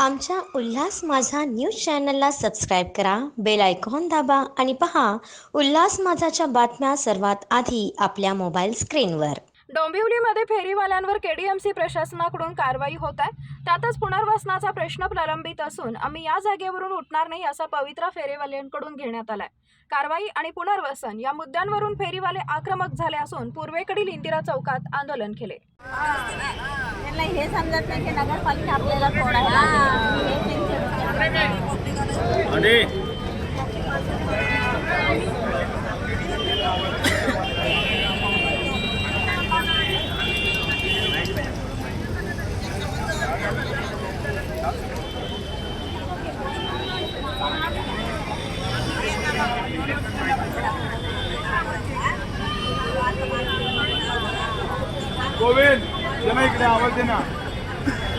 आमच्या उल्हास माझा न्यूज चॅनलला सबस्क्राईब करा बेल आयकॉन दाबा आणि पहा उल्हास माझाच्या बातम्या सर्वात आधी आपल्या मोबाईल स्क्रीनवर. डोंबिवलीमध्ये फेरीवाल्यांवर केडीएमसी प्रशासनाकडून कारवाई होत आहे. त्यातच पुनर्वसनाचा प्रश्न प्रलंबित असून आम्ही या जागेवरून उठणार नाही असा पवित्रा फेरीवाल्यांकडून घेण्यात आलाय. कारवाई आणि पुनर्वसन या मुद्द्यांवरून फेरीवाले आक्रमक झाले असून पूर्वेकडील इंदिरा चौकात आंदोलन केले. त्यांना हे समजत नाही की नगरपालिका आपल्याला rồi đi Govind, Jamaica, what's in that?